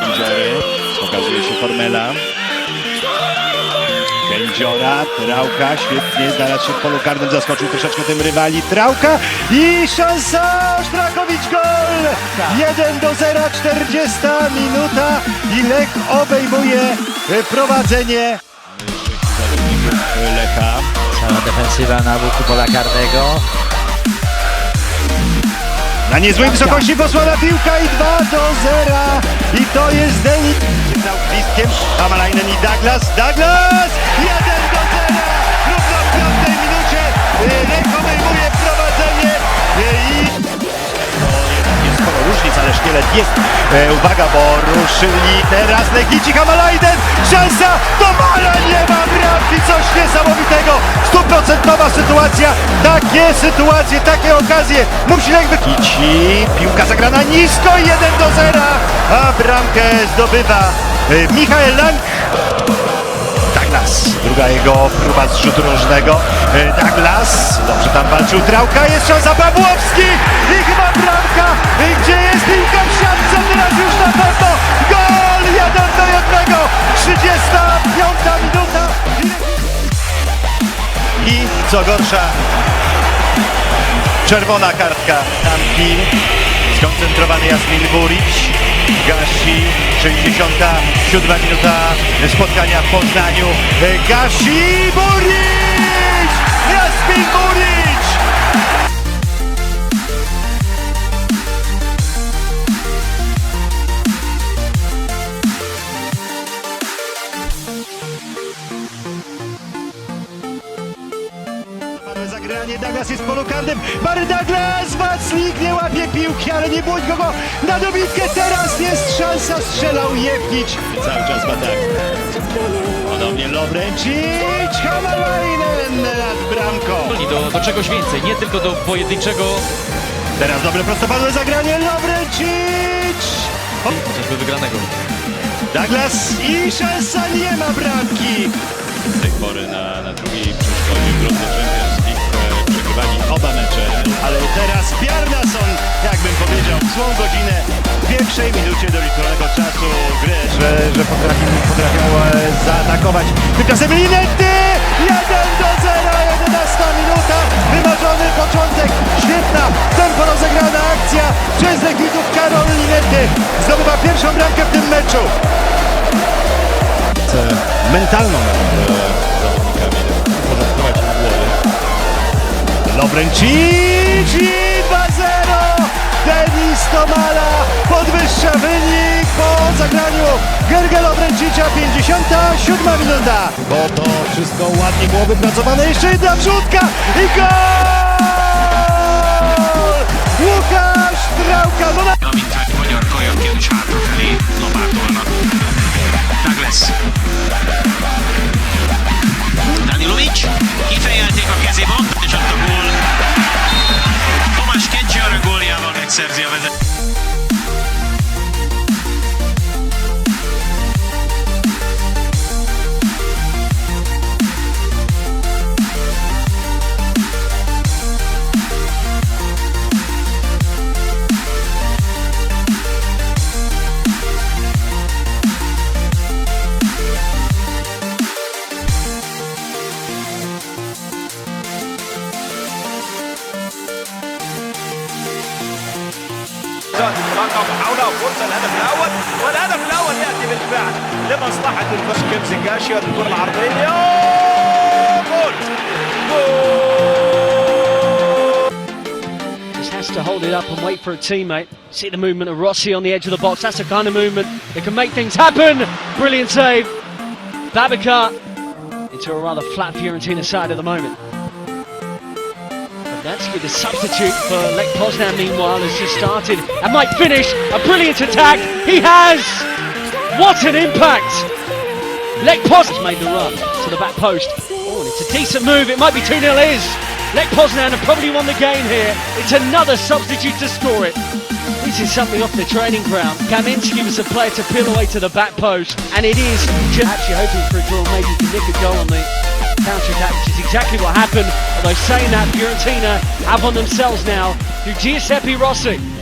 Kędziory, pokazuje się Formela. Kędziora, Trauka, świetnie znalazł się w polu karnym, zaskoczył troszeczkę tym rywali. Trauka i szansa, Sztrakowicz gol! 1 do 0, 40 minuta i Lech obejmuje prowadzenie. Lecha. Cała defensywa na boku pola karnego. Na niezłej wysokości posłana piłka i 2 do 0. I to jest gwizdkiem. Hamalainen i Douglas. Douglas! 1 uwaga, bo ruszyli teraz Lechici Hamalainen. Szansa do Mala. Nie ma bramki. Coś niesamowitego. Stuprocentowa sytuacja. Takie sytuacje, takie okazje. Musi Lech wykici. Piłka zagrana nisko. 1 do 0. A bramkę zdobywa e, Michael Lang. Douglas, druga jego próba z rzutu rożnego. E, Douglas, dobrze tam walczył Trauka, jest szansa Pawłowski i chyba bramka. E, Gdzie jest piłka w siatce? Co gorsza, czerwona kartka Tamki. Skoncentrowany Jasmin Buric. Gasi, 67 minuta spotkania w Poznaniu. Gasi Buric! Jasmin Buric! Zagranie, Douglas jest w polu karnym. Barry Douglas, Waclik nie łapie piłki, ale nie było nikogo na dobitkę. Teraz jest szansa, strzelał Jewnicz. Cały czas w ataku. Ponownie Lovrencic, Hamalainen nad bramką. Do, do czegoś więcej, nie tylko do pojedynczego, Teraz dobre prostopadłe zagranie, Lovrencic. Chociażby wygranego. Douglas i szansa, nie ma bramki. Z tej pory na, na drugiej przeszkodzie w drodze teraz Bjarnason, jakbym powiedział, w złą godzinę w pierwszej minucie doliczonego czasu gry. Że, że potrafią, potrafią e, zaatakować. Tymczasem Linety! 1 do 0, 11 minuta, wymarzony początek, świetna, tempo rozegrana akcja przez Lechwitów Karol Linety. Zdobywa pierwszą bramkę w tym meczu mentalną nawet e, zawodnikami, porządkować im głowy. Lovrencic i 2-0! Denis Tomala podwyższa wynik po zagraniu Gergę Lovrencicia, 57 minuta. Bo to wszystko ładnie było wypracowane. Jeszcze jedna wrzutka i gol! Megszerzi a vezet. رقم حول فرصه الهدف الاول والهدف الاول ياتي بالفعل لمصلحه المشكل زنجاشي والكره العرضيه جول Just has to hold it up and wait for a teammate. See the movement of Rossi on the edge of the box. That's the kind of movement that can make things happen. Brilliant save. Babacar into a rather flat Fiorentina side at the moment. That's the substitute for Lech Poznan, meanwhile, has just started and might finish. A brilliant attack. He has! What an impact! Lech Poznan made the run to the back post. Oh, it's a decent move. It might be 2 0 is. Lech Poznan have probably won the game here. It's another substitute to score it. This is something off the training ground. Kaminski was the player to peel away to the back post, and it is just actually hoping for a draw, maybe to nick a goal on the countered that, which is exactly what happened. Although saying that, Fiorentina have on themselves now through Giuseppe Rossi.